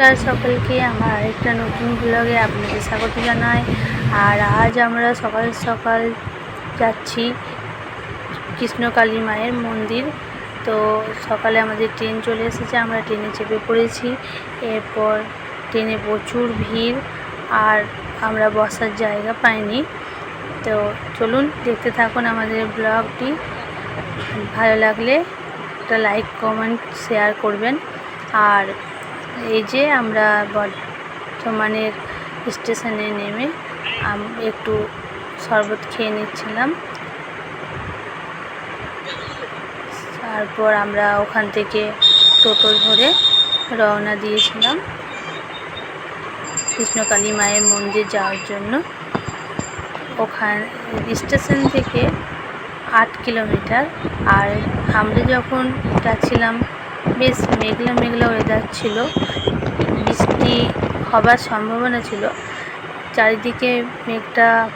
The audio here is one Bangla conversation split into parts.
নমস্কার সকলকে, আমার আরেকটা নতুন ব্লগে আপনাদের স্বাগত জানাই। আর আজ আমরা সকাল সকাল যাচ্ছি কৃষ্ণকালী মায়ের মন্দির। তো সকালে আমাদের ট্রেন চলে এসেছে, আমরা ট্রেনে চেপে পড়েছি। এরপর ট্রেনে প্রচুর ভিড়, আর আমরা বসার জায়গা পাইনি। তো চলুন দেখতে থাকুন আমাদের ব্লগটি ভালো লাগলে একটা লাইক কমেন্ট শেয়ার করবেন। আর এই যে আমরা বর্ধমানের স্টেশনে নেমে একটু শরবত খেয়ে নিচ্ছিলাম। তারপর আমরা ওখান থেকে টোটো ধরে রওনা দিয়েছিলাম কৃষ্ণকালী মায়ের মন্দির যাওয়ার জন্য। ওখান, স্টেশন থেকে আট কিলোমিটার। আর আমরা যখন যাচ্ছিলাম বেশ মেঘলা মেঘলা ওয়েদার ছিল। বৃষ্টি হবার সম্ভাবনা ছিল। চারিদিকে মেঘটা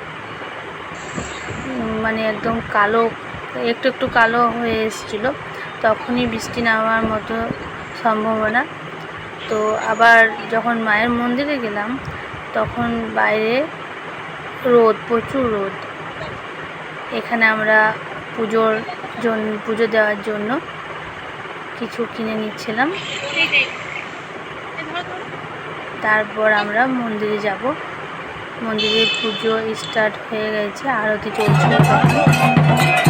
মানে একদম কালো, একটু একটু কালো হয়ে এসেছিল। তখনই বৃষ্টি নামার মতো সম্ভাবনা। তো আবার যখন মায়ের মন্দিরে গেলাম, তখন বাইরে রোদ, প্রচুর রোদ। এখানে আমরা পুজোর জন্য পুজো দেওয়ার জন্য কিছু কিনে নিচ্ছিলাম। তারপর আমরা মন্দিরে যাব। মন্দিরে পুজো স্টার্ট হয়ে গেছে, আরতি চলছিল তখন